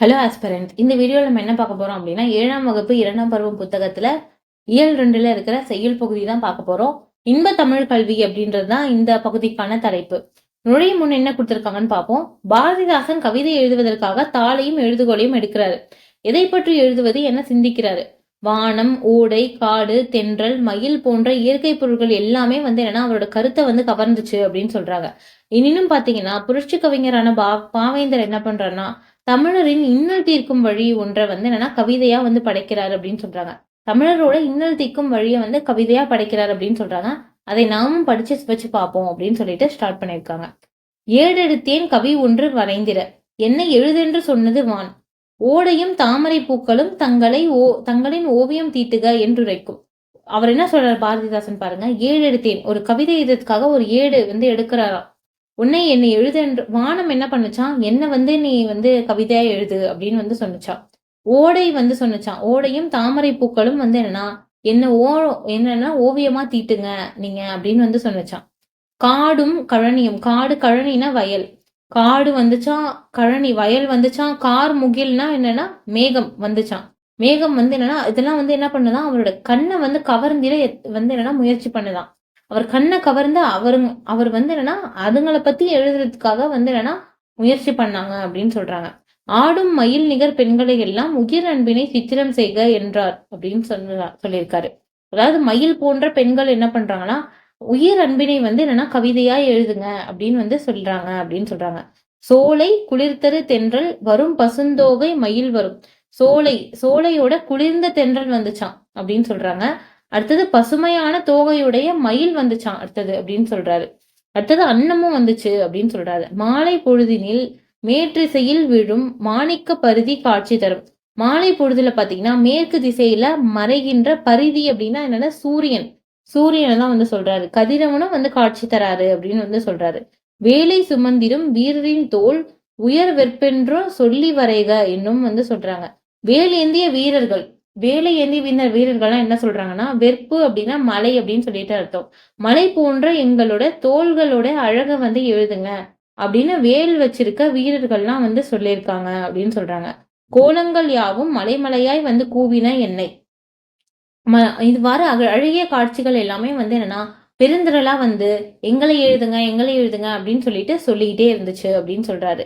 Hello aspirant இந்த வீடியோவில் நம்ம என்ன பார்க்க போறோம் அப்படின்னா ஏழாம் வகுப்பு இரண்டாம் பருவம் புத்தகத்துல இயல் ரெண்டுல இருக்கிற செய்யுள் பகுதி தான் பார்க்க போறோம். இன்ப தமிழ் கல்வி அப்படின்றது தான் இந்த பகுதிக்கான தலைப்பு. நுழையும் முன் என்ன கொடுத்துருக்காங்கன்னு பார்ப்போம். பாரதிதாசன் கவிதை எழுதுவதற்காக தாளையும் எழுதுகோலையும் எடுக்கிறாரு. எதை பற்றி எழுதுவது என சிந்திக்கிறாரு? வானம் ஓடை காடு தென்றல் மயில் போன்ற இயற்கை பொருட்கள் எல்லாமே வந்து என்னன்னா அவரோட கருத்தை வந்து கவர்ந்துச்சு அப்படின்னு சொல்றாங்க. எனினும் பாத்தீங்கன்னா புரட்சி கவிஞரான பா பாவேந்தர் என்ன பண்றாருன்னா தமிழரின் இன்னல் தீர்க்கும் வழி ஒன்றை வந்து என்னன்னா கவிதையா வந்து படைக்கிறார் அப்படின்னு சொல்றாங்க. தமிழரோட இன்னல் தீர்க்கும் வழியை வந்து கவிதையா படைக்கிறார் அப்படின்னு சொல்றாங்க. அதை நாமும் படிச்சு வச்சு பார்ப்போம் அப்படின்னு சொல்லிட்டு ஸ்டார்ட் பண்ணியிருக்காங்க. ஏடெடுத்தேன் கவி ஒன்று வரைந்திர என்ன எழுதென்று சொன்னது வான். ஓடையும் தாமரை பூக்களும் தங்களை ஓ தங்களின் ஓவியம் தீட்டுக என்றுரைக்கும். அவர் என்ன சொல்றாரு பாரதிதாசன் பாருங்க ஏடு எடுத்தேன் ஒரு கவிதை இதற்காக ஒரு ஏடு வந்து எடுக்கிறாராம். உன்னை என்னை எழுது என்று வானம் என்ன பண்ணுச்சான் என்ன வந்து நீ வந்து கவிதையா எழுது அப்படின்னு வந்து சொன்னுச்சான் ஓடை வந்து சொன்னுச்சான் ஓடையும் தாமரை பூக்களும் வந்து என்னன்னா என்ன ஓ என்னன்னா ஓவியமா தீட்டுங்க நீங்க அப்படின்னு வந்து சொன்னுச்சான் காடும் கழனியும் காடு கழனினா வயல். காடு வந்துச்சான் கழனி. வயல் வந்துச்சான் கார் முகில்னா என்னன்னா மேகம் வந்துச்சான் மேகம் வந்து என்னன்னா இதெல்லாம் வந்து என்ன பண்ணுதான்? அவரோட கண்ணை வந்து கவர்ந்திட எத்- வந்து என்னன்னா முயற்சி பண்ணுதான். அவர் கண்ணை கவர்ந்து அவர் அவர் வந்து என்னன்னா அதுங்களை பத்தி எழுதுறதுக்காக வந்து என்னன்னா முயற்சி பண்ணாங்க அப்படின்னு சொல்றாங்க. ஆடும் மயில் நிகர் பெண்களை எல்லாம் உயிர் அன்பினை சித்திரம் செய்க என்றார் அப்படின்னு சொல்ல சொல்லியிருக்காரு. அதாவது மயில் போன்ற பெண்கள் என்ன பண்றாங்கன்னா உயிர் அன்பினை வந்து என்னன்னா கவிதையா எழுதுங்க அப்படின்னு வந்து சொல்றாங்க அப்படின்னு சொல்றாங்க. சோலை குளிர்த்தரு தென்றல் வரும் பசுந்தோகை மயில் வரும். சோலை சோலையோட குளிர்ந்த தென்றல் வந்துச்சான் அப்படின்னு சொல்றாங்க. அடுத்தது பசுமையான தோகையுடைய மயில் வந்துச்சான் அடுத்தது அப்படின்னு சொல்றாரு. அடுத்தது அன்னமும் வந்துச்சு அப்படின்னு சொல்றாரு. மாலை பொழுதினில் மேற்றிசையில் விழும் மாணிக்க பருதி காட்சி தரும். மாலை பொழுதுல பாத்தீங்கன்னா மேற்கு திசையில மறைகின்ற பரிதி அப்படின்னா என்னன்னா சூரியன். சூரியனை தான் வந்து சொல்றாரு. கதிரவனும் வந்து காட்சி தராரு அப்படின்னு வந்து சொல்றாரு. வேலை சுமந்திரும் வீரரின் தோல் உயர் வெற்பென்றும் சொல்லி வரைக என்னும் வந்து சொல்றாங்க. வேலேந்திய வீரர்கள் வேலை ஏந்தி வீரர் வீரர்கள்லாம் என்ன சொல்றாங்கன்னா வெற்பு அப்படின்னா மலை அப்படின்னு சொல்லிட்டு அர்த்தம். மலை போன்ற எங்களோட தோள்களோட அழகை வந்து எழுதுங்க அப்படின்னு வேல் வச்சிருக்க வீரர்கள்லாம் வந்து சொல்லியிருக்காங்க அப்படின்னு சொல்றாங்க. கோலங்கள் யாவும் மலைமலையாய் வந்து கூவின என்னை. ம இதுவாறு அழகிய காட்சிகள் எல்லாமே வந்து என்னன்னா பெருந்திரளா வந்து எங்களை எழுதுங்க எங்களை எழுதுங்க அப்படின்னு சொல்லிட்டு சொல்லிக்கிட்டே இருந்துச்சு அப்படின்னு சொல்றாரு.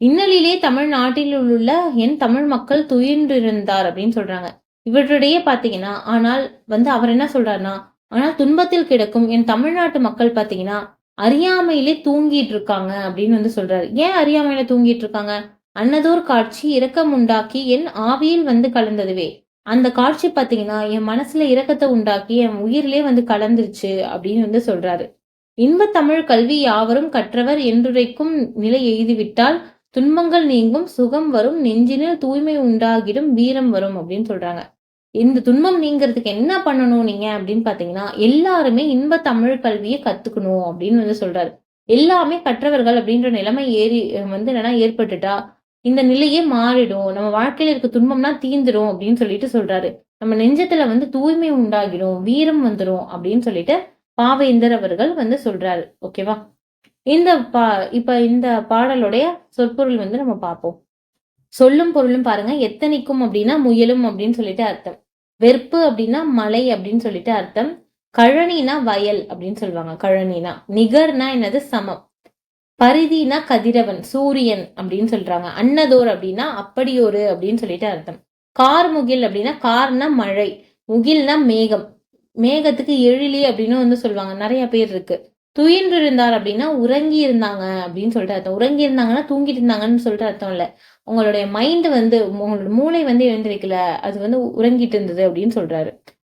இன்னலிலே தமிழ்நாட்டில் உள்ள என் தமிழ் மக்கள் துயின்றிருந்தார் அப்படின்னு சொல்றாங்க. இவற்றிடையே பார்த்தீங்கன்னா ஆனால் வந்து அவர் என்ன சொல்றாருன்னா ஆனால் துன்பத்தில் கிடக்கும் என் தமிழ்நாட்டு மக்கள் பார்த்தீங்கன்னா அறியாமையிலே தூங்கிட்டு இருக்காங்க அப்படின்னு வந்து சொல்றாரு. ஏன் அறியாமையில தூங்கிட்டு இருக்காங்க? அன்னதோர் காட்சி இரக்கம் உண்டாக்கி என் ஆவியில் வந்து கலந்ததுவே. அந்த காட்சி பார்த்தீங்கன்னா என் மனசுல இரக்கத்தை உண்டாக்கி என் உயிரிலே வந்து கலந்துருச்சு அப்படின்னு வந்து சொல்றாரு. இன்ப தமிழ் கல்வி யாவரும் கற்றவர் என்றுரைக்கும் நிலை எய்துவிட்டால் துன்பங்கள் நீங்கும் சுகம் வரும் நெஞ்சினில் தூய்மை உண்டாகிடும் வீரம் வரும் அப்படின்னு சொல்றாங்க. இந்த துன்பம் நீங்கிறதுக்கு என்ன பண்ணணும் நீங்க அப்படின்னு பாத்தீங்கன்னா எல்லாருமே இன்ப தமிழ் கல்வியை கத்துக்கணும் அப்படின்னு வந்து சொல்றாரு. எல்லாமே கற்றவர்கள் அப்படின்ற நிலைமை ஏறி வந்து என்னன்னா ஏற்பட்டுட்டா இந்த நிலையே மாறிடும். நம்ம வாழ்க்கையில இருக்க துன்பம்னா தீந்துரும் அப்படின்னு சொல்லிட்டு சொல்றாரு. நம்ம நெஞ்சத்துல வந்து தூய்மை உண்டாகிடும் வீரம் வந்துடும் அப்படின்னு சொல்லிட்டு பாவேந்தர் அவர்கள் வந்து சொல்றாரு. ஓகேவா? இந்த பா இப்ப இந்த பாடலுடைய சொற்பொருள் வந்து நம்ம பார்ப்போம். சொல்லும் பொருளும் பாருங்க எத்தனைக்கும் அப்படின்னா முயலும் அப்படின்னு சொல்லிட்டு அர்த்தம். வெறுப்பு அப்படின்னா மலை அப்படின்னு சொல்லிட்டு அர்த்தம். கழனினா வயல் அப்படின்னு சொல்லுவாங்க கழனினா. நிகர்னா என்னது? சமம். பரிதினா கதிரவன் சூரியன் அப்படின்னு சொல்றாங்க. அன்னதோர் அப்படின்னா அப்படியொரு அப்படின்னு சொல்லிட்டு அர்த்தம். கார் முகில் அப்படின்னா கார்னா மழை முகில்னா மேகம். மேகத்துக்கு எழிலி அப்படின்னு வந்து சொல்லுவாங்க. நிறைய பேர் இருக்கு. துயின்று இருந்தார் அப்படின்னா உறங்கி இருந்தாங்க அப்படின்னு சொல்லிட்டு அர்த்தம். உறங்கி இருந்தாங்கன்னா தூங்கிட்டு இருந்தாங்கன்னு சொல்லிட்டு அர்த்தம் இல்லை. உங்களுடைய மைண்ட் வந்து உங்களோட மூளை வந்து எழுந்திருக்கல அது வந்து உறங்கிட்டு இருந்தது அப்படின்னு சொல்றாரு.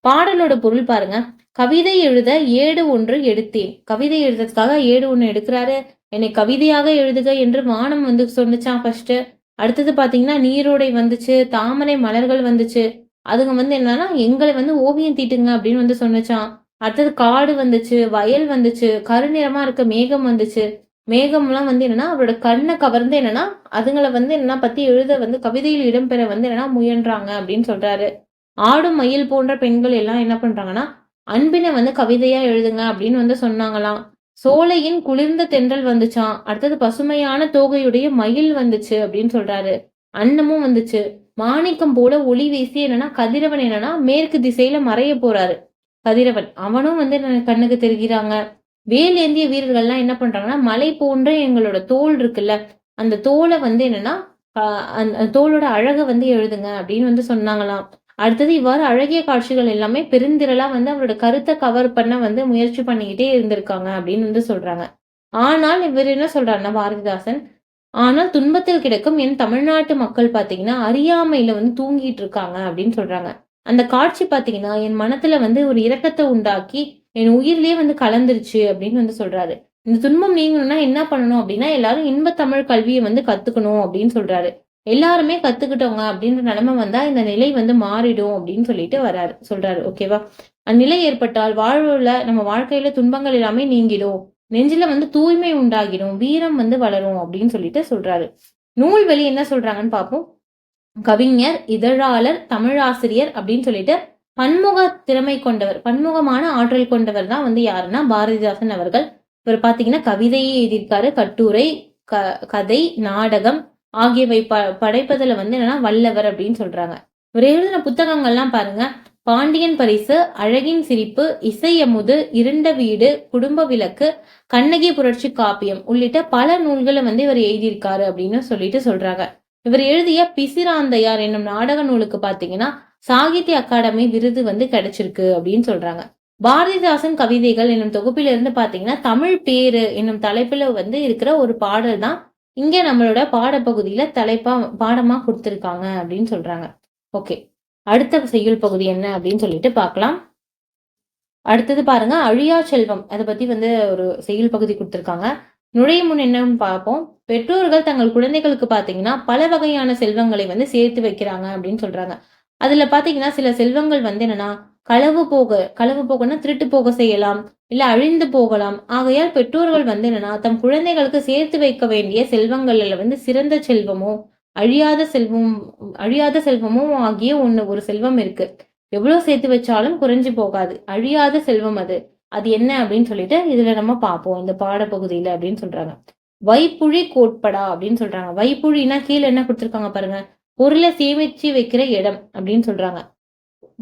பாடலோட பொருள் பாருங்க. கவிதை எழுத ஏடு ஒன்று எடுத்தேன். கவிதை எழுதுறதுக்காக ஏடு ஒன்று எடுக்கிறாரு. என்னை கவிதையாக எழுதுக என்று வானம் வந்து சொன்னிச்சான் ஃபர்ஸ்ட் அடுத்தது பாத்தீங்கன்னா நீரோடை வந்துச்சு தாமரை மலர்கள் வந்துச்சு. அதுங்க வந்து என்னன்னா எங்களை வந்து ஓவியம் தீட்டுங்க அப்படின்னு வந்து சொன்னிச்சான் அடுத்தது காடு வந்துச்சு வயல் வந்துச்சு கருநிறமா இருக்க மேகம் வந்துச்சு. மேகம்லாம் வந்து என்னன்னா அவரோட கண்ணை கவர்ந்து என்னன்னா அதுங்களை வந்து என்னன்னா பத்தி எழுத வந்து கவிதையில் இடம்பெற வந்து என்னன்னா முயன்றாங்க அப்படின்னு சொல்றாரு. ஆடும் மயில் போன்ற பெண்கள் எல்லாம் என்ன பண்றாங்கன்னா அன்பினை வந்து கவிதையா எழுதுங்க அப்படின்னு வந்து சொன்னாங்களாம். சோலையின் குளிர்ந்த தென்றல் வந்துச்சாம். அடுத்தது பசுமையான தோகையுடைய மயில் வந்துச்சு அப்படின்னு சொல்றாரு. அன்னமும் வந்துச்சு. மாணிக்கம் போல ஒளி வீசி என்னன்னா கதிரவன் என்னன்னா மேற்கு திசையில மறைய போறாரு. கதிரவன். அவனும் வந்து கண்ணுக்கு தெரிகிறாங்க. வேல் ஏந்திய வீரர்கள்லாம் என்ன பண்றாங்கன்னா மலை போன்ற எங்களோட தோல் இருக்குல்ல அந்த தோலை வந்து என்னன்னா அந்த தோலோட அழகை வந்து எழுதுங்க அப்படின்னு வந்து சொன்னாங்களாம். அடுத்தது இவ்வாறு அழகிய காட்சிகள் எல்லாமே பெருந்திரளா வந்து அவரோட கருத்தை கவர் பண்ண வந்து முயற்சி பண்ணிக்கிட்டே இருந்திருக்காங்க அப்படின்னு வந்து சொல்றாங்க. ஆனால் இவர் என்ன சொல்றாருன்னா பாரதிதாசன் ஆனால் துன்பத்தில் கிடக்கும் என் தமிழ்நாட்டு மக்கள் பாத்தீங்கன்னா அறியாமையில வந்து தூங்கிட்டு இருக்காங்க அப்படின்னு சொல்றாங்க. அந்த காட்சி பார்த்தீங்கன்னா என் மனத்துல வந்து ஒரு இரக்கத்தை உண்டாக்கி என் உயிர்லேயே வந்து கலந்துருச்சு அப்படின்னு வந்து சொல்றாரு. இந்த துன்பம் நீங்கணும்னா என்ன பண்ணணும் அப்படின்னா எல்லாரும் இன்ப தமிழ் கல்வியை வந்து கத்துக்கணும் அப்படின்னு சொல்றாரு. எல்லாருமே கத்துக்கிட்டவங்க அப்படின்ற நிலைமை வந்தா இந்த நிலை வந்து மாறிடும் அப்படின்னு சொல்லிட்டு வராரு சொல்றாரு ஓகேவா அந்நிலை ஏற்பட்டால் வாழ்வுல நம்ம வாழ்க்கையில துன்பங்கள் எல்லாமே நீங்கிடும். நெஞ்சில வந்து தூய்மை உண்டாகிடும். வீரம் வந்து வளரும் அப்படின்னு சொல்லிட்டு சொல்றாரு. நூல்வெளி என்ன சொல்றாங்கன்னு பார்ப்போம் கவிஞர் இதழாளர் தமிழாசிரியர் அப்படின்னு சொல்லிட்டு பன்முக திறமை கொண்டவர் பன்முகமான ஆற்றல் கொண்டவர் தான் வந்து யாருன்னா பாரதிதாசன் அவர்கள். இவர் பாத்தீங்கன்னா கவிதையை எழுதியிருக்காரு கட்டுரை க கதை நாடகம் ஆகியவை ப படைப்பதில் வந்து என்னன்னா வல்லவர் அப்படின்னு சொல்றாங்க. இவர் எழுதின புத்தகங்கள்லாம் பாருங்க. பாண்டியன் பரிசு அழகின் சிரிப்பு இசையமுது இருண்ட வீடு குடும்ப விளக்கு கண்ணகி புரட்சி காப்பியம் உள்ளிட்ட பல நூல்களை வந்து இவர் எழுதியிருக்காரு அப்படின்னு சொல்லிட்டு சொல்றாங்க. இவர் எழுதிய பிசிராந்தையார் என்னும் நாடக நூலுக்கு பாத்தீங்கன்னா சாகித்ய அகாடமி விருது வந்து கிடைச்சிருக்கு அப்படின்னு சொல்றாங்க. பாரதிதாசன் கவிதைகள் என்னும் தொகுப்பில இருந்து பாத்தீங்கன்னா தமிழ் பேரு என்னும் தலைப்புல வந்து இருக்கிற ஒரு பாடல் தான் இங்க நம்மளோட பாடப்பகுதியில தலைப்பா பாடமா கொடுத்திருக்காங்க அப்படின்னு சொல்றாங்க. ஓகே அடுத்த செய்யுள் பகுதி என்ன அப்படின்னு சொல்லிட்டு பார்க்கலாம் அடுத்தது பாருங்க அழியா செல்வம். அதை பத்தி வந்து ஒரு செய்யுள் பகுதி கொடுத்துருக்காங்க. நுழையும் முன் என்னன்னு பார்ப்போம். பெற்றோர்கள் தங்கள் குழந்தைகளுக்கு பார்த்தீங்கன்னா பல வகையான செல்வங்களை வந்து சேர்த்து வைக்கிறாங்க அப்படின்னு சொல்றாங்க. அதுல பாத்தீங்கன்னா சில செல்வங்கள் வந்து என்னன்னா களவு போக களவு போகன்னா திருட்டு போக செய்யலாம் இல்ல அழிந்து போகலாம். ஆகையால் பெற்றோர்கள் வந்து என்னன்னா தம் குழந்தைகளுக்கு சேர்த்து வைக்க வேண்டிய செல்வங்கள்ல வந்து சிறந்த செல்வமோ அழியாத செல்வம் அழியாத செல்வமும் ஆகிய ஒண்ணு ஒரு செல்வம் இருக்கு. எவ்வளவு சேர்த்து வச்சாலும் குறைஞ்சு போகாது. அழியாத செல்வம் அது. அது என்ன அப்படின்னு சொல்லிட்டு இதுல நம்ம பார்ப்போம். இந்த பாடப்பகுதியில அப்படின்னு சொல்றாங்க. வைப்புழி கோட்படா அப்படின்னு சொல்றாங்க. வைப்புழினா கீழே என்ன கொடுத்துருக்காங்க பாருங்க. பொருளை சேமிச்சு வைக்கிற இடம் அப்படின்னு சொல்றாங்க.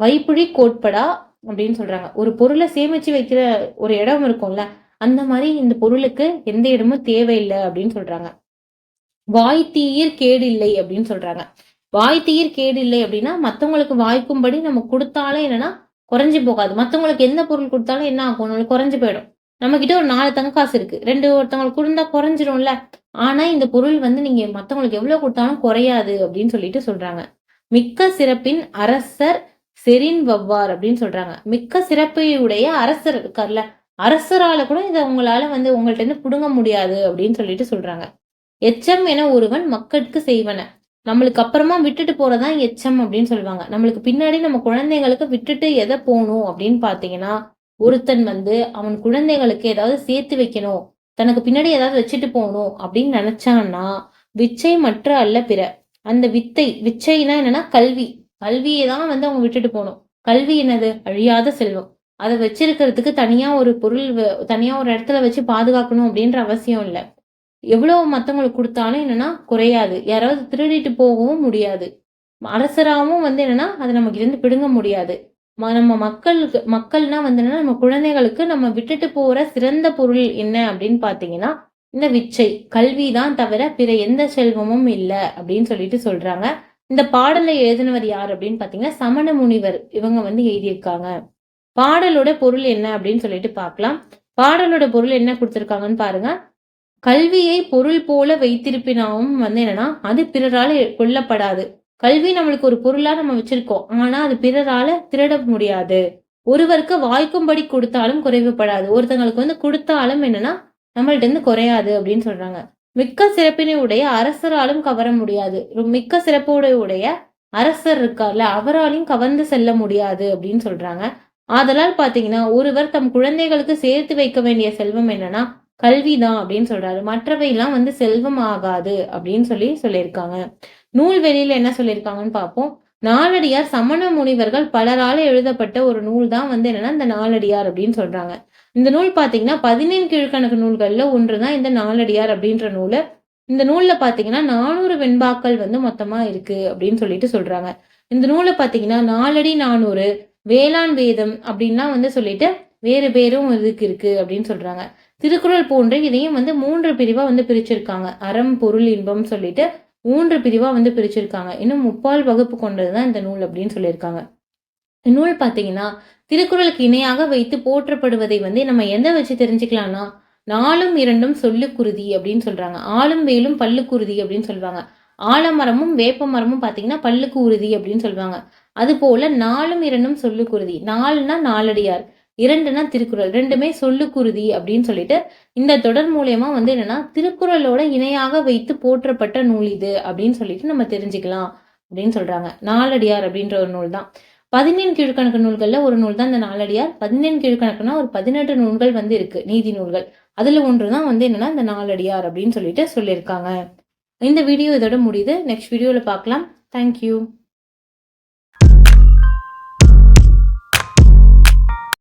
வைப்புழி கோட்படா அப்படின்னு சொல்றாங்க. ஒரு பொருளை சேமிச்சு வைக்கிற ஒரு இடம் இருக்கும்ல அந்த மாதிரி இந்த பொருளுக்கு எந்த இடமும் தேவையில்லை அப்படின்னு சொல்றாங்க. வாய் தீயிர் கேடு இல்லை அப்படின்னு சொல்றாங்க. வாய் தீயிர் கேடு இல்லை அப்படின்னா மத்தவங்களுக்கு வாய்க்கும்படி நம்ம கொடுத்தாலும் என்னன்னா குறைஞ்சு போகாது. மத்தவங்களுக்கு எந்த பொருள் கொடுத்தாலும் என்ன ஆகும்? நம்மளுக்கு குறைஞ்சு போயிடும். நம்ம கிட்ட ஒரு நாலு தங்க காசு இருக்கு. ரெண்டு ஒருத்தவங்களுக்கு கொடுத்தா குறைஞ்சிரும்ல? ஆனா இந்த பொருள் வந்து நீங்க மத்தவங்களுக்கு எவ்வளவு கொடுத்தாலும் குறையாது அப்படின்னு சொல்லிட்டு சொல்றாங்க. மிக்க சிறப்பின் அரசர் செரின் வவ்வார் அப்படின்னு சொல்றாங்க. மிக்க சிறப்பையுடைய அரசர் இருக்கார்ல? அரசரால கூட இதை உங்களால வந்து உங்கள்ட்ட இருந்து புடுங்க முடியாது அப்படின்னு சொல்லிட்டு சொல்றாங்க. எச்சம் என ஒருவன் மக்களுக்கு செய்வன. நம்மளுக்கு அப்புறமா விட்டுட்டு போறதான் எச்சம் அப்படின்னு சொல்லுவாங்க. நம்மளுக்கு பின்னாடி நம்ம குழந்தைங்களுக்கு விட்டுட்டு எதை போகணும் அப்படின்னு பாத்தீங்கன்னா ஒருத்தன் வந்து அவன் குழந்தைகளுக்கு ஏதாவது சேர்த்து வைக்கணும். தனக்கு பின்னாடி ஏதாவது வச்சுட்டு போகணும் அப்படின்னு நினைச்சான்னா விச்சை மற்ற அல்ல பிற. அந்த வித்தை விச்சைனா என்னன்னா கல்வி. கல்வியை தான் வந்து அவங்க விட்டுட்டு போகணும். கல்வி என்னது? அழியாத செல்வம். அதை வச்சிருக்கிறதுக்கு தனியா ஒரு பொருள் தனியா ஒரு இடத்துல வச்சு பாதுகாக்கணும் அப்படின்ற அவசியம் இல்லை. எவ்வளவு மற்றவங்களுக்கு கொடுத்தாலும் என்னென்னா குறையாது. யாராவது திருடிட்டு போகவும் முடியாது. அரசராகவும் வந்து என்னன்னா அதை நமக்கு இருந்து பிடுங்க முடியாது. நம்ம மக்களுக்கு மக்கள்னா வந்து என்னன்னா நம்ம குழந்தைகளுக்கு நம்ம விட்டுட்டு போகிற சிறந்த பொருள் என்ன அப்படின்னு பார்த்தீங்கன்னா இந்த விச்சை. கல்வி தான் தவிர பிற எந்த செல்வமும் இல்லை அப்படின்னு சொல்லிட்டு சொல்றாங்க. இந்த பாடலை எழுதினவர் யார் அப்படின்னு பாத்தீங்கன்னா சமண முனிவர் இவங்க வந்து எழுதியிருக்காங்க. பாடலோட பொருள் என்ன அப்படின்னு சொல்லிட்டு பார்க்கலாம் பாடலோட பொருள் என்ன கொடுத்துருக்காங்கன்னு பாருங்க. கல்வியை பொருள் போல வைத்திருப்பினாவும் வந்து என்னன்னா அது பிறரால கொல்லப்படாது. கல்வி நம்மளுக்கு ஒரு பொருளா நம்ம வச்சிருக்கோம். ஆனா அது பிறரால திருட முடியாது. ஒருவருக்கு வாய்க்கும்படி கொடுத்தாலும் குறைவுபடாது. ஒருத்தங்களுக்கு வந்து கொடுத்தாலும் என்னன்னா நம்மள்ட்ட இருந்து குறையாது அப்படின்னு சொல்றாங்க. மிக்க சிறப்பினை உடைய அரசராலும் கவர முடியாது. மிக்க சிறப்புடைய உடைய அரசர் இருக்கார்ல அவராலையும் கவர்ந்து செல்ல முடியாது அப்படின்னு சொல்றாங்க. ஆதலால் பாத்தீங்கன்னா ஒருவர் தம் குழந்தைகளுக்கு சேர்த்து வைக்க வேண்டிய செல்வம் என்னன்னா கல்விதான் அப்படின்னு சொல்றாரு. மற்றவை எல்லாம் வந்து செல்வம் ஆகாது அப்படின்னு சொல்லி சொல்லியிருக்காங்க. நூல் வெளியில என்ன சொல்லியிருக்காங்கன்னு பார்ப்போம். நாலடியார் சமண முனிவர்கள் பலரால எழுதப்பட்ட ஒரு நூல் தான் வந்து என்னன்னா இந்த நாலடியார் அப்படின்னு சொல்றாங்க. இந்த நூல் பாத்தீங்கன்னா பதினேழு கீழ்கணக்கு நூல்கள்ல ஒன்றுதான் இந்த நாலடியார் அப்படின்ற நூலை. இந்த நூல்ல பாத்தீங்கன்னா நானூறு வெண்பாக்கள் வந்து மொத்தமா இருக்கு அப்படின்னு சொல்லிட்டு சொல்றாங்க. இந்த நூலை பாத்தீங்கன்னா நாலடி நானூறு வேளாண் வேதம் அப்படின்லாம் வந்து சொல்லிட்டு வேறு பேரும் இதுக்கு இருக்கு அப்படின்னு சொல்றாங்க. திருக்குறள் போன்று இதையும் வந்து மூன்று பிரிவாக வந்து பிரிச்சிருக்காங்க. அறம் பொருள் இன்பம் சொல்லிட்டு மூன்று பிரிவாக வந்து பிரிச்சிருக்காங்க. இன்னும் முப்பால் வகுப்பு கொண்டது தான் இந்த நூல் அப்படின்னு சொல்லியிருக்காங்க. இந்நூல் பார்த்தீங்கன்னா திருக்குறளுக்கு இணையாக வைத்து போற்றப்படுவதை வந்து நம்ம எந்த வச்சு தெரிஞ்சுக்கலாம்னா நாலும் இரண்டும் சொல்லுக்குருதி அப்படின்னு சொல்றாங்க. ஆளும் வேலும் பல்லுக்குருதி அப்படின்னு சொல்லுவாங்க ஆலமரமும் வேப்ப மரமும் பார்த்தீங்கன்னா பல்லுக்கு உறுதி அப்படின்னு சொல்லுவாங்க அது போல நாலும் இரண்டும் சொல்லுக்குருதி நாலுனா நாலடியார். இரண்டுனா திருக்குறள். ரெண்டுமே சொல்லுக்குருதி அப்படின்னு சொல்லிட்டு இந்த தொடர் மூலயமா வந்து என்னன்னா திருக்குறளோட இணையாக வைத்து போற்றப்பட்ட நூல் இது அப்படின்னு சொல்லிட்டு நம்ம தெரிஞ்சுக்கலாம் அப்படின்னு சொல்றாங்க. நாலடியார் அப்படின்ற ஒரு நூல் தான். பதினேழு கீழ்கணக்கு நூல்களில் ஒரு நூல் தான் இந்த நாலடியார். பதினேழு கீழ்கணக்குனா ஒரு பதினெட்டு நூல்கள் வந்து இருக்கு நீதி நூல்கள். அதில் ஒன்று தான் வந்து என்னன்னா இந்த நாலடியார் அப்படின்னு சொல்லிட்டு சொல்லியிருக்காங்க. இந்த வீடியோ இதோட முடியுது. நெக்ஸ்ட் வீடியோவில் பார்க்கலாம். தேங்க்யூ